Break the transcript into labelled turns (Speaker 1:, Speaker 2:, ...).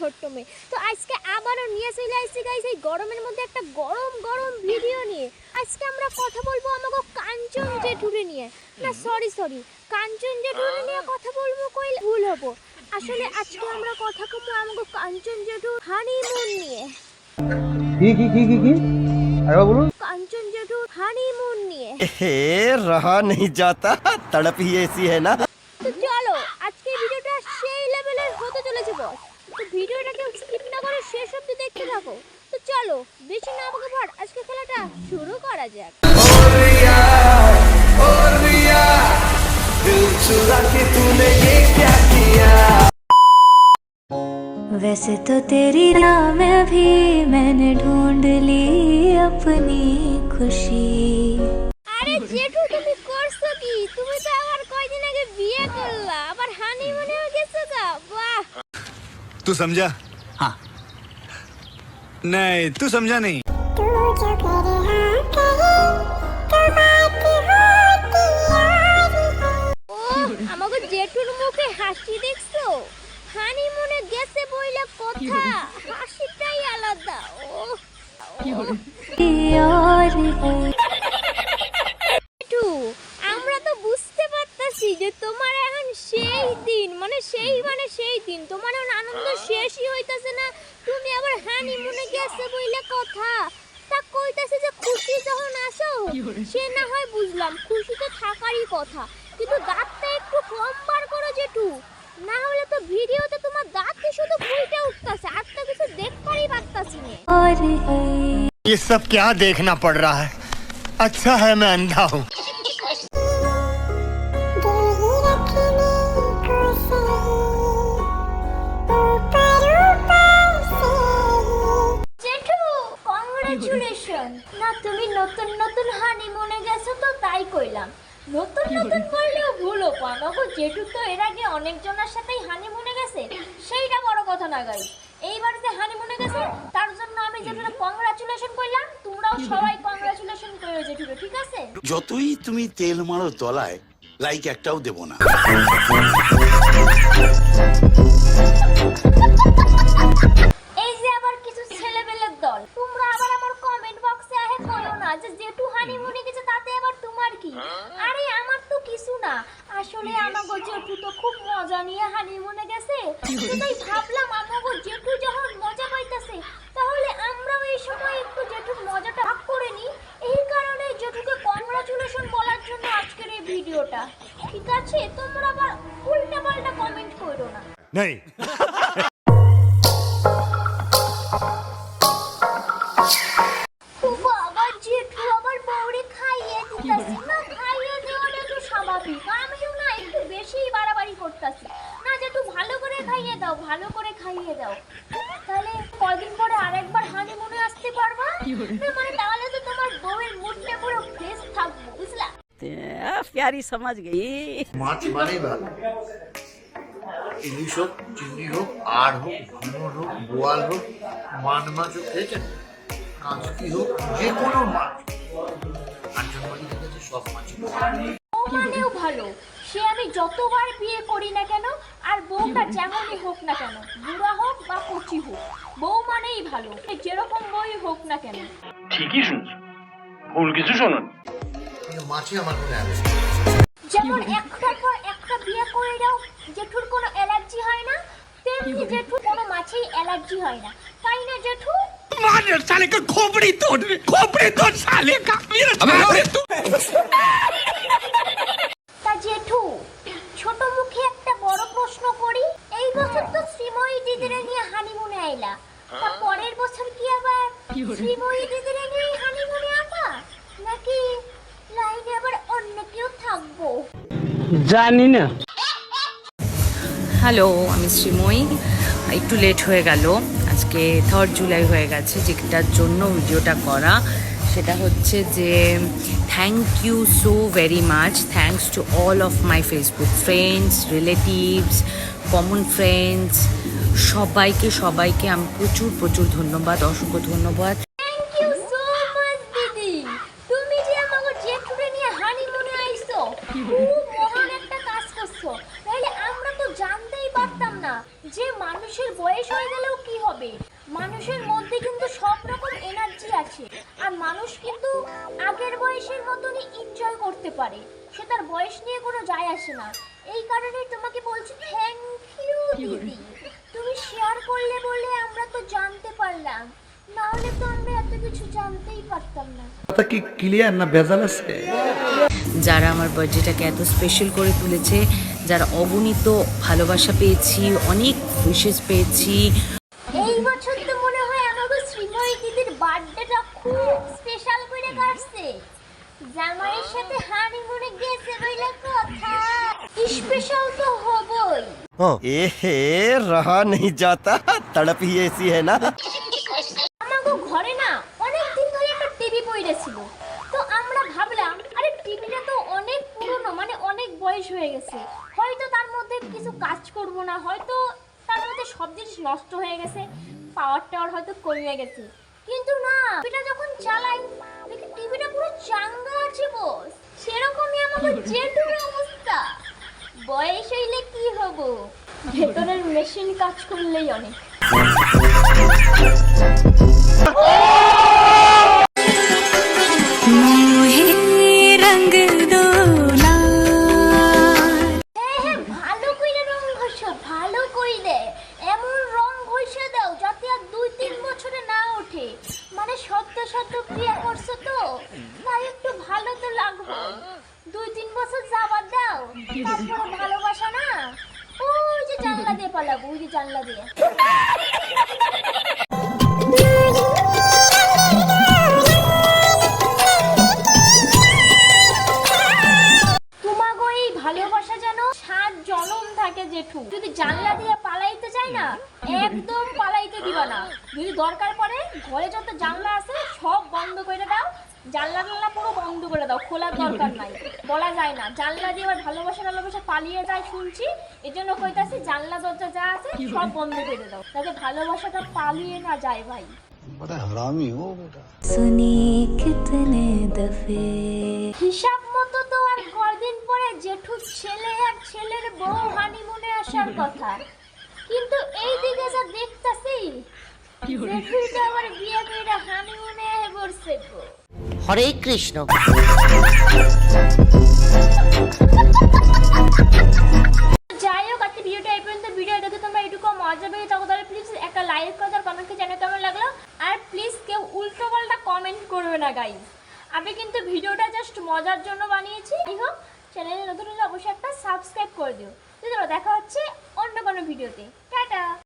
Speaker 1: ছোট্ট মেয়ে তো আজকে আবারও নিয়ে চলে আসছি গাইস এই গরমের মধ্যে একটা গরম গরম ভিডিও নিয়ে আজকে আমরা কথা বলবো আমাকে কাঞ্চন জেঠুরে নিয়ে না সরি সরি কাঞ্চন জেঠুরে নিয়ে কথা বলবো কইলে ভুল হবো আসলে আজকে আমরা কথা কমবো আমাকে কাঞ্চন জেঠু হানিমুন নিয়ে
Speaker 2: কি কি কি কি কি আরেকবার বলুন
Speaker 1: কাঞ্চন জেঠু হানিমুন নিয়ে
Speaker 3: हे रहा नहीं जाता तड़प ही ऐसी है ना
Speaker 1: শুরু করা যাক
Speaker 4: वैसे तो तेरी राह में भी मैंने ढूंढ ली अपनी खुशी
Speaker 1: আরে জেঠু তুমি করছো কি তুমি তো আবার কয়দিন আগে বিয়ে করলা আবার হানিমুনেও গেছো গা বাহ
Speaker 5: तू समझा हाँ नहीं तू समझा नहीं
Speaker 1: ও আমরা তো বুঝতে পারতাছি যে তোমার এখন সেই দিন মানে সেই মানে সেই দিন। তোমার এখন আনন্দ শেষই হইতাছে না। তুমি আবার হানিমুনে গেছে বইলে কথা কইতাছে যে খুশি যখন আসো সে না হয় বুঝলাম খুশি তো থাকারই কথা কিন্তু দাঁতটা একটু কম বার করো জেঠু না হলে তো ভিডিওতে তোমার দাঁতই শুধু ফুইটে উঠতাছে আর তো কিছু দেখতেই পারতাছি না
Speaker 4: और है
Speaker 6: ये सब क्या देखना पड़ रहा है अच्छा है मैं अंधा हूँ
Speaker 1: আগে সাথেই হানিমুনে গেছে, সেইটা বড় কথা না গাই এইবার যে হানিমুনে গেছে, তার জন্য আমি জেঠুরা কংগ্রাচুলেশন করলাম, তোমরাও সবাই কংগ্রাচুলেশন করো জেঠুরে ঠিক আছে?
Speaker 7: যতই তুমি তেল মারো তলায় লাইক একটাও দেব না।
Speaker 1: তাই ভাবলাম আমাগো জেঠু যখন মজা পাইতাছে, তাহলে আমরাও এই সময় একটু জেঠুর মজাটা ভাগ করে নিই। এই কারণে জেঠুকে কংগ্রাচুলেশন বলার জন্য আজকের এই ভিডিওটা। ঠিক আছে? তোমরা আবার উল্টা পাল্টা কমেন্ট করো না।
Speaker 6: नहीं
Speaker 1: তাহলে কদিন পরে আরেকবার হানিমুনে আসতে পারবা? না মানে তাহলে তো তোমার বউয়ের মুডটা পুরো ফ্রেশ থাকবে বুঝলা?
Speaker 8: প্যারি সমাজ গেই
Speaker 9: মাছ মানে ভালো। ইলিশ হোক চিংড়ি হোক আর হোক ভাঙন হোক বোয়াল হোক মান মাছ হোক খেয়েছেন কাঁচকি হোক যে কোনো মাছ। আঞ্চলবাড়ি থেকে সব মাছই। ভালো।
Speaker 1: বউ মানেও ভালো সে আমি যতবার বিয়ে করি না কেন আর বউটা যেমনই হোক না কেন বুড়া হোক বা কচি হোক বউ মানেই ভালো সে যেরকম বই হোক না কেন
Speaker 10: ঠিকই শুনছো ভুল কিছু শোনো
Speaker 9: কিন্তু মাছই আমার মনে আছে
Speaker 1: যেমন একটার পর একটা বিয়ে করে দাও জেঠুর কোনো অ্যালার্জি হয় না তেমনি জেঠুর কোনো মাছেই অ্যালার্জি হয় না তাই না জেঠু
Speaker 5: साले का खोपड़ी तोड़ खोपड़ी तोड़ साले का मेरा
Speaker 1: দিদিরে নিয়ে হানিমুনে আইলা। তা পরের বছর কি আবার শ্রীময়ী দিদিরে নিয়ে হানিমুনে আবা নাকি লাইনে আবার অন্য কেউ থাকব?
Speaker 10: জানি না।
Speaker 8: হ্যালো আমি শ্রীময়ী। একটু লেট হয়ে গেল। আজকে থার্ড জুলাই হয়ে গেছে। যেটার জন্য ভিডিওটা করা সেটা হচ্ছে যে thank you so very much thanks to all of my Facebook friends relatives common friends সবাইকে সবাইকে আমি প্রচুর প্রচুর ধন্যবাদ, অসংখ্য ধন্যবাদ।
Speaker 1: যে মানুষের বয়স হয়ে গেলেও হবে। মানুষের মধ্যে কিন্তু সব রকম এনার্জি আছে। আর মানুষ কিন্তু বয়সের মতনই করতে পারে। সে তার বয়স নিয়ে কোনো যায় আসে না। এই কারণে তোমাকে বলছি থ্যাংক ইউ দিদি। তুমি শেয়ার করলে বলে আমরা তো জানতে পারলাম। না হলে তো আমরা এত কিছু জানতেই পারতাম না।
Speaker 5: কথা কি ক্লিয়ার না ভেজাল আছে?
Speaker 8: যারা আমার বার্থডেটাকে এত স্পেশাল করে তুলেছে যারা অগণিত ভালোবাসা পেয়েছি অনেক উইশেস পেয়েছি।
Speaker 1: এই বছর তো মনে হয় আমাকে শ্রীময়ী দিদির বার্থডেটা খুব স্পেশাল করে কাটছে। জামাইয়ের সাথে হানিমুনে গেছে বইলে কথা স্পেশাল তো হবই
Speaker 3: ए रहा नहीं जाता तड़प ही ऐसी है ना
Speaker 1: আমাগো ঘরে না অনেক দিন ধরে একটা টিভি পড়ে ছিল তো আমরা ভাবলাম আরে টিভিটা তো অনেক পুরনো মানে অনেক বয়স হয়ে গেছে হয়তো তার মধ্যে কিছু কাজ করব না হয়তো তার মধ্যে সব জিনিস নষ্ট হয়ে গেছে পাওয়ার টাওয়ার হয়তো কমে গেছে কিন্তু না টিভিটা যখন চালাই দেখি টিভিটা পুরো চাঙ্গা আছে বস সেরকমই আমাদের জেঠুর অবস্থা বয়স হইলে হব ভেতরের মেশিন কাজ করলেই অনেক। পালাবো ওই জানলা দিয়ে। ভালোবাসা যেন সাত জনম থাকে জেঠু। যদি জানলা দিয়ে পালাইতে চাই না, একদম পালাইতে দিবা না। যদি দরকার পড়ে, ঘরে যত জানলা আছে, সব বন্ধ করে দাও। জানলা জানলা পুরো বন্ধ করে দাও খোলার দরকার নাই। বলা যায় না। জানলা দিয়ে ভালোবাসা ভালোবাসা পালিয়ে যায় শুনছি। এর জন্য কইতাছি জানলা দরজা যা আছে সব বন্ধ করে দাও। যাতে ভালোবাসাটা পালিয়ে না যায় ভাই। হিসাব মতো তো আর কয়দিন পরে জেঠু ছেলে আর ছেলের বউ হানিমুনে আসার কথা। কিন্তু এই দিকে যা দেখতাছি
Speaker 8: হরে কৃষ্ণ।
Speaker 1: যাই হোক আজকে ভিডিওটা এই পর্যন্ত। ভিডিও দেখে তোমরা এটুকু মজা পেয়ে থাকো। তাহলে প্লিজ একটা লাইক করে আর কমেন্টে জানাও কেমন লাগল। আর প্লিজ কেউ উল্টো পাল্টা কমেন্ট করবে না গাইজ আমি কিন্তু ভিডিওটা জাস্ট মজার জন্য বানিয়েছি। যাই হোক চ্যানেলে নতুন হলে অবশ্যই একটা সাবস্ক্রাইব করে দিও। তো দেখা হচ্ছে অন্য কোনো ভিডিওতে। টাটা!